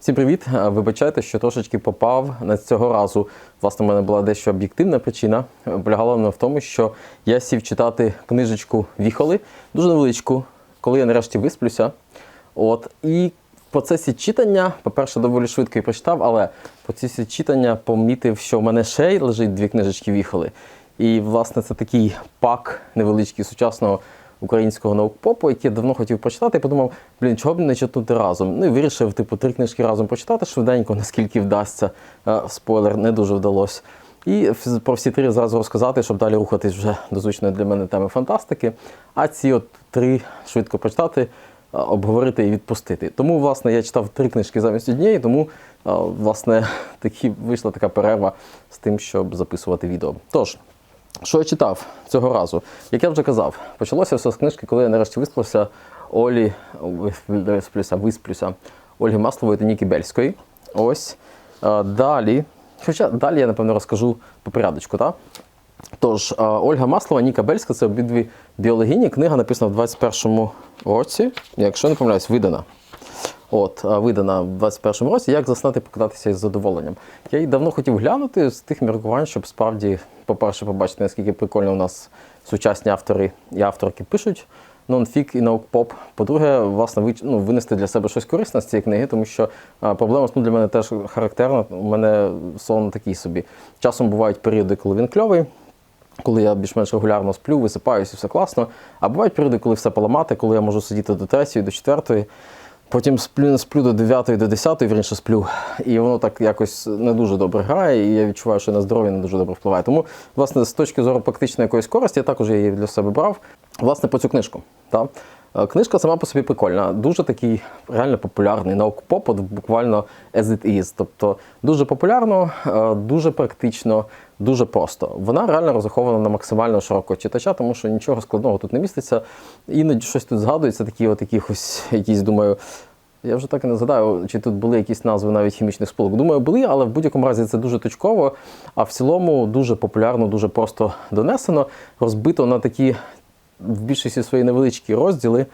Всім привіт! Е, Вибачайте, що трошечки попав на цього разу. Власне, у мене була дещо об'єктивна причина. Е, Полягала вона в тому, що я сів читати книжечку Віхоли, дуже невеличку, коли я нарешті висплюся. От і в процесі читання, по-перше, доволі швидко і прочитав, але в процесі читання помітив, що в мене ще лежить дві книжечки Віхоли. І, власне, це такий пак невеличкий сучасного українського наукпопу, який я давно хотів прочитати, і подумав, блін, чого б не читати разом. Ну і вирішив, типу, три книжки разом прочитати швиденько, наскільки вдасться. Е, Спойлер, не дуже вдалося. І про всі три зразу розказати, щоб далі рухатись вже до звичної для мене теми фантастики. А ці от три швидко прочитати, е, обговорити і відпустити. Тому, власне, я читав три книжки замість однієї, тому, е, власне, такі вийшла така перерва з тим, щоб записувати відео. Тож. Що я читав цього разу? Як я вже казав, почалося все з книжки, коли я нарешті виспався Олі висплюся, висплюся Ольги Маслової та Ніки Бельської. Ось. Далі. Хоча далі я, напевно, розкажу по порядочку, так? Тож, Ольга Маслова, Ніка Бельська це обидві біологині. Книга написана в 21-му році, якщо не помиляюсь, видана. От, видана в 21-му році, як заснати покататися із задоволенням. Я її давно хотів глянути з тих міркувань, щоб справді, по-перше, побачити, наскільки прикольно у нас сучасні автори і авторки пишуть нонфік і наукпоп. По-друге, власне, ну, винести для себе щось корисне з цієї книги, тому що проблема ну, для мене теж характерна. У мене сон такий собі. Часом бувають періоди, коли він кльовий, коли я більш-менш регулярно сплю, висипаюся, все класно. А бувають періоди, коли все поламати, коли я можу сидіти до 3, до 4, потім сплю, не сплю до 9, до 10, вірніше сплю. І воно так якось не дуже добре грає, і я відчуваю, що на здоров'я не дуже добре впливає. Тому, власне, з точки зору практичної якоїсь користі, я також її для себе брав. Власне, по цю книжку. Та? Е, Книжка сама по собі прикольна, дуже такий реально популярний наукпоп, от буквально as it is. Тобто дуже популярно, е, дуже практично, дуже просто. Вона реально розрахована на максимально широкого читача, тому що нічого складного тут не міститься. Іноді щось тут згадується, такі от якихось, якісь, думаю. Я вже так і не згадаю, чи тут були якісь назви навіть хімічних сполук. Думаю, були, але в будь-якому разі це дуже точково, а в цілому дуже популярно, дуже просто донесено, розбито на такі в більшості свої невеличкі розділи,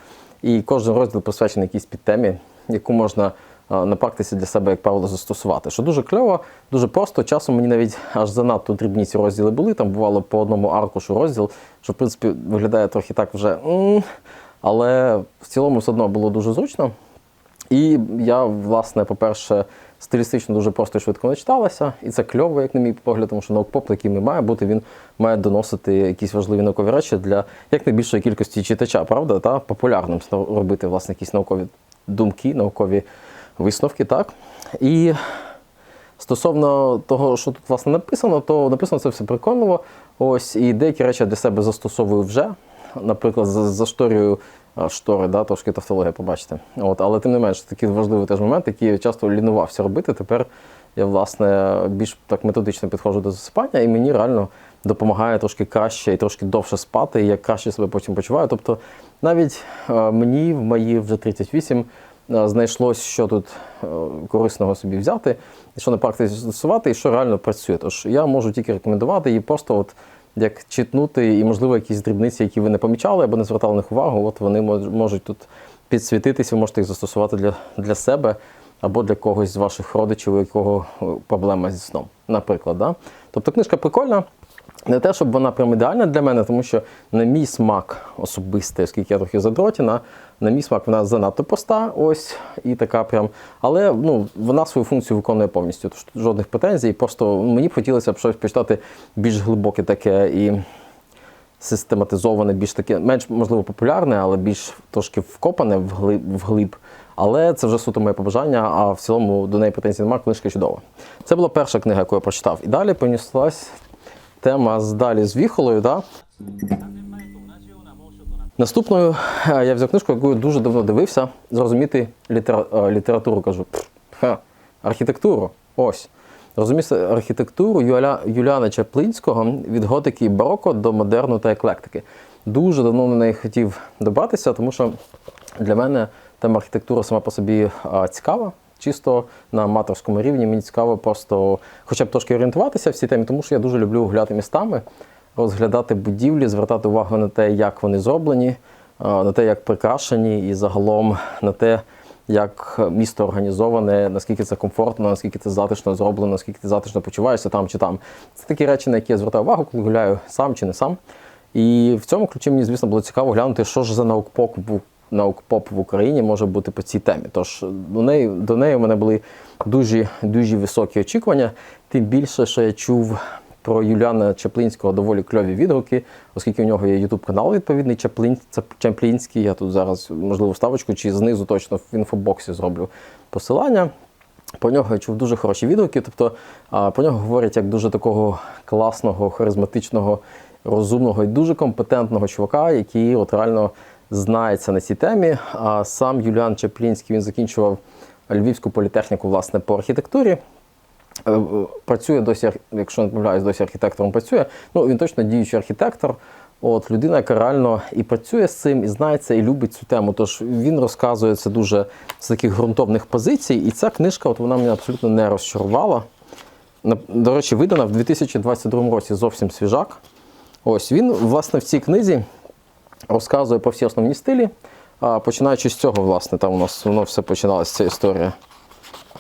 і кожен розділ присвячений якійсь підтемі, яку можна на для себе, як правило, застосувати. Що дуже кльово, дуже просто. Часом мені навіть аж занадто дрібні ці розділи були. Там бувало по одному аркушу розділ, що в принципі виглядає трохи так вже. Але в цілому все одно було дуже зручно. І я, власне, по-перше, стилістично дуже просто і швидко начиталася, і це кльово, як на мій погляд, тому що наукпоп, яким і має бути, він має доносити якісь важливі наукові речі для якнайбільшої кількості читача, правда? Та популярним робити власне якісь наукові думки, наукові висновки, так? І Стосовно того, що тут власне написано, то написано це все прикольно. Ось і деякі речі я для себе застосовую вже. Наприклад, за, за шторією а, штори, да, трошки тавтологія, побачите. От, але тим не менш, такий важливий теж момент, який я часто лінувався робити. Тепер я власне більш так методично підходжу до засипання, і мені реально допомагає трошки краще і трошки довше спати, і я краще себе потім почуваю. Тобто, навіть е, мені в мої вже 38 е, знайшлось, що тут е, корисного собі взяти, що на практиці застосувати, і що реально працює. Тож я можу тільки рекомендувати її просто от як читнути, і, можливо, якісь дрібниці, які ви не помічали або не звертали на них увагу, от вони мож- можуть тут підсвітитися, ви можете їх застосувати для, для себе або для когось з ваших родичів, у якого е, проблема зі сном, наприклад. Да? Тобто книжка прикольна. Не те, щоб вона прям ідеальна для мене, тому що на мій смак особистий, оскільки я трохи задротіна, на мій смак вона занадто проста, ось і така прям. Але ну, вона свою функцію виконує повністю. Тож жодних претензій. Просто мені б хотілося б щось почитати більш глибоке таке і систематизоване, більш таке, менш можливо популярне, але більш трошки вкопане вглиб. Але це вже суто моє побажання, а в цілому до неї претензій немає, книжка чудова. Це була перша книга, яку я прочитав. І далі понеслась тема далі з віхолою. Да? Наступною е, я взяв книжку, яку я дуже давно дивився, зрозуміти літера... е, літературу, кажу. Ха, архітектуру. Ось. Розуміти архітектуру Юля... Юліана Чаплинського від готики бароко до модерну та еклектики. Дуже давно на неї хотів добратися, тому що для мене тема архітектури сама по собі цікава. Чисто на аматорському рівні мені цікаво просто хоча б трошки орієнтуватися в цій темі, тому що я дуже люблю гуляти містами, розглядати будівлі, звертати увагу на те, як вони зроблені, на те, як прикрашені, і загалом на те, як місто організоване, наскільки це комфортно, наскільки це затишно зроблено, наскільки ти затишно почуваєшся там чи там. Це такі речі, на які я звертаю увагу, коли гуляю сам чи не сам. І в цьому ключі мені, звісно, було цікаво глянути, що ж за наукпоп в наукпоп в Україні може бути по цій темі. Тож до неї до неї у мене були дуже дуже високі очікування. Тим більше, що я чув про Юліана Чаплинського доволі кльові відгуки, оскільки у нього є ютуб канал відповідний Чаплин, це Чаплінський. Я тут зараз можливо вставочку чи знизу точно в інфобоксі зроблю посилання. Про нього я чув дуже хороші відгуки. Тобто про нього говорять як дуже такого класного, харизматичного, розумного і дуже компетентного чувака, який от реально знається на цій темі. А сам Юліан Чаплінський він закінчував Львівську політехніку власне по архітектурі. Е, Працює досі, якщо не помиляюсь, досі архітектором працює. Ну він точно діючий архітектор. От людина, яка реально і працює з цим, і знає це, і любить цю тему. Тож він розказує це дуже з таких ґрунтовних позицій. І ця книжка, от вона мене абсолютно не розчарувала. До речі, видана в 2022 році зовсім свіжак. Ось він, власне, в цій книзі розказує про всі основні стилі. А, починаючи з цього, власне, там у нас воно все починалося, ця історія.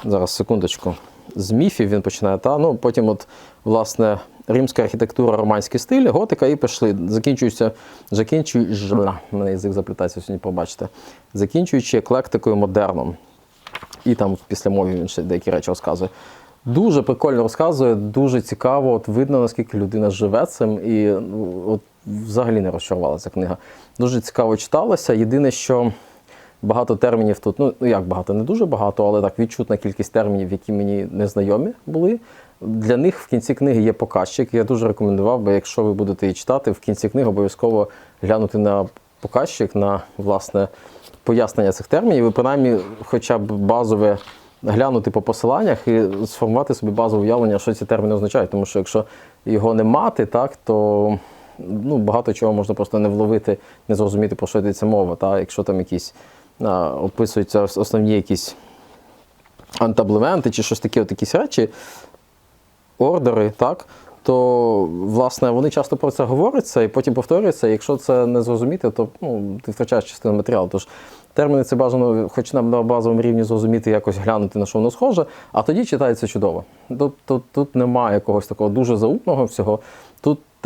Зараз, секундочку. З міфів він починає, та ну потім, от, власне, римська архітектура, романський стиль, готика і пішли. Закінчуються, закінчуючи, мене язик заплітається сьогодні, побачите. Закінчуючи еклектикою модерном. І там після мови він ще деякі речі розказує. Дуже прикольно розказує, дуже цікаво. От видно, наскільки людина живе цим, і ну, от взагалі не розчарувалася книга. Дуже цікаво читалося. Єдине, що багато термінів тут, ну ну, як багато, не дуже багато, але так відчутна кількість термінів, які мені незнайомі були. Для них в кінці книги є показчик. Я дуже рекомендував би, якщо ви будете її читати, в кінці книги обов'язково глянути на показчик, на власне пояснення цих термінів, і принаймні, хоча б базове глянути по посиланнях і сформувати собі базове уявлення, що ці терміни означають. Тому що якщо його не мати, так то ну, багато чого можна просто не вловити, не зрозуміти, про що йдеться мова. Та? Якщо там якісь а, описуються основні якісь антаблементи чи щось таке, от якісь речі, ордери, так, то власне вони часто про це говоряться і потім повторюються. Якщо це не зрозуміти, то ну, ти втрачаєш частину матеріалу. Тож терміни це бажано, хоч на базовому рівні зрозуміти, якось глянути, на що воно схоже, а тоді читається чудово. Тут, тут, тут немає якогось такого дуже заупного всього.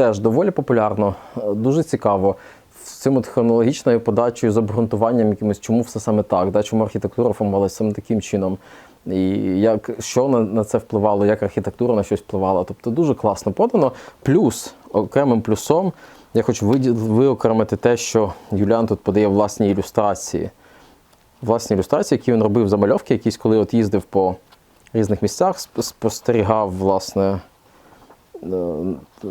Теж доволі популярно, е, дуже цікаво. З цим от хронологічною подачею, з обґрунтуванням якимось, чому все саме так, да, чому архітектура формувалася саме таким чином, і як, що на, на це впливало, як архітектура на щось впливала. Тобто дуже класно подано. Плюс, окремим плюсом, я хочу виокремити те, що Юліан тут подає власні ілюстрації. Власні ілюстрації, які він робив замальовки, якісь, коли от їздив по різних місцях, спостерігав, власне,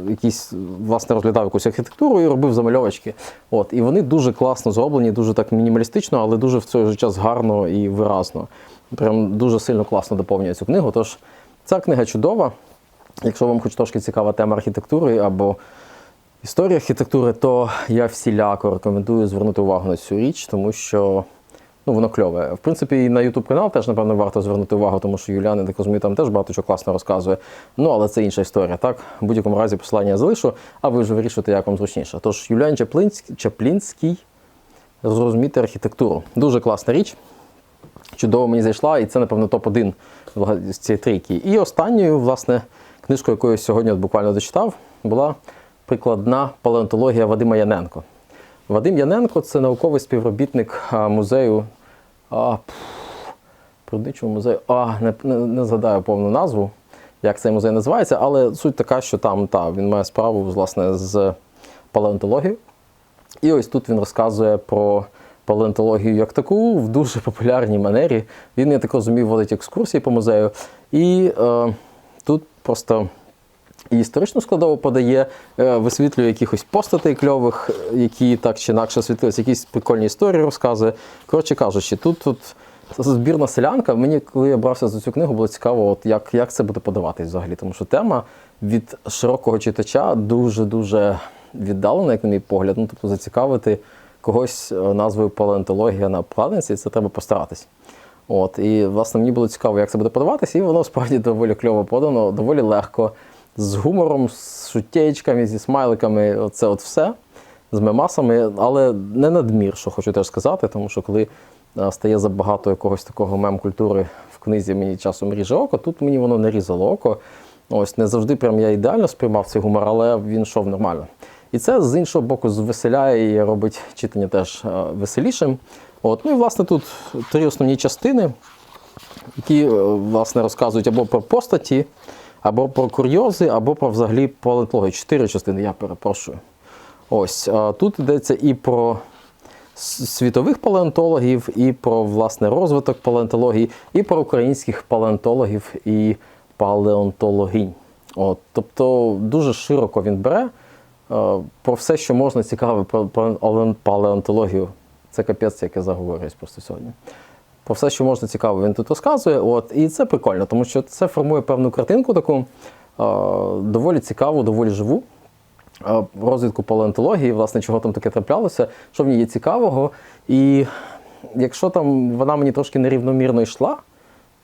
якісь, власне, розглядав якусь архітектуру і робив замальовочки. От, і вони дуже класно зроблені, дуже так мінімалістично, але дуже в той же час гарно і виразно. Прям дуже сильно класно доповнює цю книгу. Тож ця книга чудова. Якщо вам хоч трошки цікава тема архітектури або історії архітектури, то я всіляко рекомендую звернути увагу на цю річ, тому що ну, воно кльове. В принципі, і на YouTube канал теж, напевно, варто звернути увагу, тому що Юліан, я так розумію, там теж багато чого класно розказує. Ну, але це інша історія. Так, в будь-якому разі посилання залишу, а ви вже вирішуєте, як вам зручніше. Тож Юліан Чаплінський зрозуміти архітектуру. Дуже класна річ. Чудово мені зайшла, і це, напевно, топ-1 з цієї трійки. І останньою, власне, книжкою, яку я сьогодні буквально дочитав, була прикладна палеонтологія Вадима Яненко. Вадим Яненко це науковий співробітник музею. А, пф, музею. А, не, не, не згадаю повну назву, як цей музей називається, але суть така, що там та, він має справу власне, з палеонтологією. І ось тут він розказує про палеонтологію як таку в дуже популярній манері. Він, я так розумію, водить екскурсії по музею. І е, тут просто і історичну складову подає, е, висвітлює якихось постатей кльових, які так чи інакше освітлилися, якісь прикольні історії розказує. Коротше кажучи, тут, тут збірна селянка. Мені, коли я брався за цю книгу, було цікаво, от як, як це буде подаватись взагалі. Тому що тема від широкого читача дуже-дуже віддалена, як на мій погляд. Ну, тобто зацікавити когось е, назвою палеонтологія на обкладинці, це треба постаратись. От, і власне мені було цікаво, як це буде подаватися, і воно справді доволі кльово подано, доволі легко, з гумором, з шутєчками, зі смайликами. Оце от все з мемасами, але не надмір, що хочу теж сказати, тому що коли е, стає забагато якогось такого мем-культури в книзі мені часом ріже око. Тут мені воно не різало око. Ось не завжди прям я ідеально сприймав цей гумор, але він йшов нормально. І це з іншого боку звеселяє і робить читання теж е, веселішим. От, ну і власне тут три основні частини, які е, власне розказують або про постаті, або про курйози, або про взагалі палеонтологію. Чотири частини, я перепрошую. Ось тут йдеться і про світових палеонтологів, і про власне розвиток палеонтології, і про українських палеонтологів і палеонтологинь. От, тобто дуже широко він бере про все, що можна цікаве про палеонтологію. Це капець, як я заговорююсь просто сьогодні. Про все, що можна цікаво, він тут розказує. От, і це прикольно, тому що це формує певну картинку таку е, доволі цікаву, доволі живу е, розвитку палеонтології, власне, чого там таке траплялося, що в ній є цікавого. І якщо там вона мені трошки нерівномірно йшла,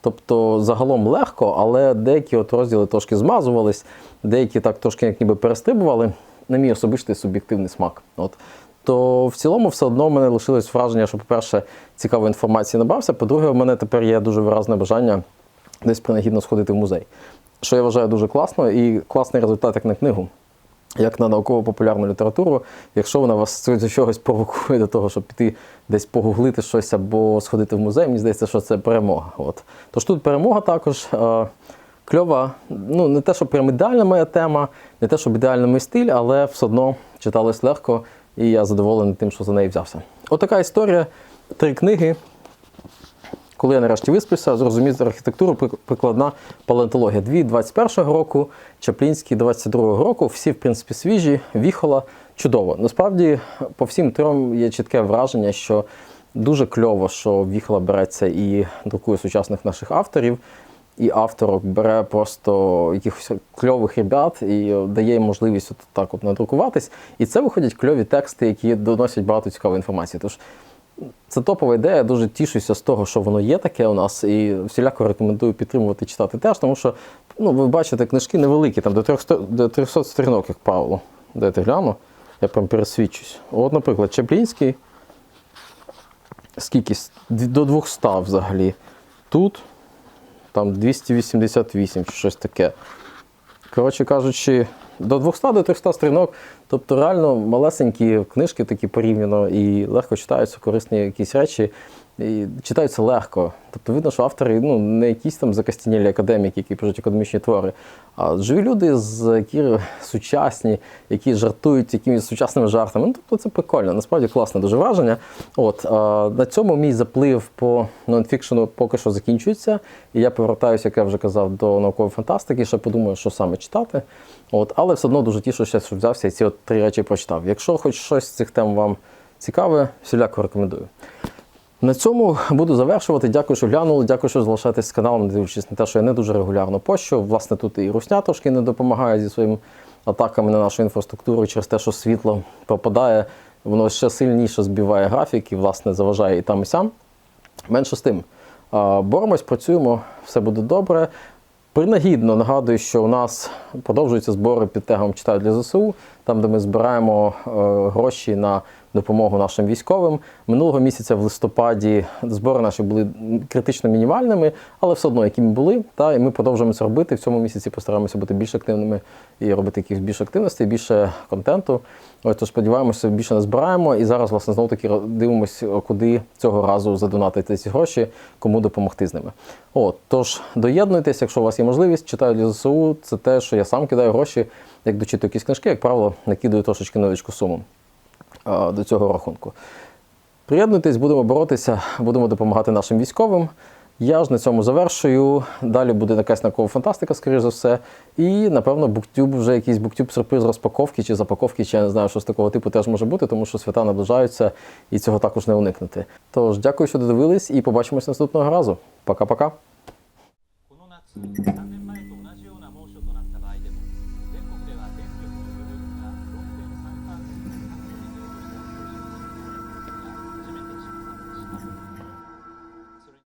тобто загалом легко, але деякі от розділи трошки змазувались, деякі так трошки як ніби перестрибували, на мій особистий суб'єктивний смак. От. То в цілому все одно в мене лишилось враження, що, по-перше, цікавої інформації набрався. По-друге, в мене тепер є дуже виразне бажання десь принагідно сходити в музей. Що я вважаю дуже класно і класний результат як на книгу як на науково-популярну літературу, якщо вона вас до чогось провокує до того, щоб піти десь погуглити щось або сходити в музей, мені здається, що це перемога. От. Тож тут перемога також. Е, кльова, ну не те, що прям ідеальна моя тема, не те, щоб ідеальний мій стиль, але все одно читалось легко, і я задоволений тим, що за неї взявся. Отака історія. Три книги. Коли я нарешті виспався, зрозумів архітектуру прикладна палеонтологія. Дві 21-го року, Чаплінський 22-го року. Всі, в принципі, свіжі, віхола. Чудово. Насправді, по всім трьом є чітке враження, що дуже кльово, що віхола береться і друкує сучасних наших авторів. І авторок бере просто якихось кльових ребят і дає їм можливість от так от надрукуватись. І це виходять кльові тексти, які доносять багато цікавої інформації. Тож це топова ідея. Я дуже тішуся з того, що воно є таке у нас, і всіляко рекомендую підтримувати читати теж, тому що ну, ви бачите, книжки невеликі, там до 300, до 300 сторінок, як правило. Дайте гляну, я прям пересвідчусь. От, наприклад, Чаплінський. Скільки? До 200 взагалі. Тут там 288 чи щось таке. Коротше кажучи, до 200 до 300 стрінок, тобто реально малесенькі книжки такі порівняно і легко читаються, корисні якісь речі. І читаються легко. Тобто видно, що автори ну, не якісь там закостінілі академіки, які пишуть академічні твори, а живі люди, з які сучасні, які жартують якимись сучасними жартами. Ну, тобто це прикольно, насправді класне дуже враження. От, а, на цьому мій заплив по нонфікшену поки що закінчується. І я повертаюся, як я вже казав, до наукової фантастики, ще подумаю, що саме читати. От, але все одно дуже тішуся, що взявся і ці от три речі прочитав. Якщо хоч щось з цих тем вам цікаве, всіляко рекомендую. На цьому буду завершувати. Дякую, що глянули. Дякую, що залишаєтесь з каналом, дивлячись на те, що я не дуже регулярно пощу. Власне, тут і русня трошки не допомагає зі своїми атаками на нашу інфраструктуру через те, що світло пропадає, воно ще сильніше збиває графік і, власне, заважає і там, і сям. Менше з тим. Боремось, працюємо, все буде добре. Принагідно нагадую, що у нас продовжуються збори під тегом «Читаю для ЗСУ, там, де ми збираємо е, гроші на допомогу нашим військовим. Минулого місяця в листопаді збори наші були критично мінімальними, але все одно, якими були. Та, і ми продовжуємо це робити. В цьому місяці постараємося бути більш активними і робити якихось більше активностей, більше контенту. Ось то сподіваємося, більше не збираємо. І зараз, власне, знову таки дивимося, куди цього разу задонатити ці гроші, кому допомогти з ними. От, тож доєднуйтесь, якщо у вас є можливість, читаю для ЗСУ. Це те, що я сам кидаю гроші, як дочитую якісь книжки, як правило, накидаю трошечки невеличку суму до цього рахунку. Приєднуйтесь, будемо боротися, будемо допомагати нашим військовим. Я ж на цьому завершую. Далі буде якась наукова фантастика, скоріш за все. І, напевно, Буктюб вже якийсь Буктюб-сюрприз розпаковки чи запаковки, чи я не знаю, що з такого типу теж може бути, тому що свята наближаються і цього також не уникнути. Тож, дякую, що додивились, і побачимось наступного разу. Пока-пока.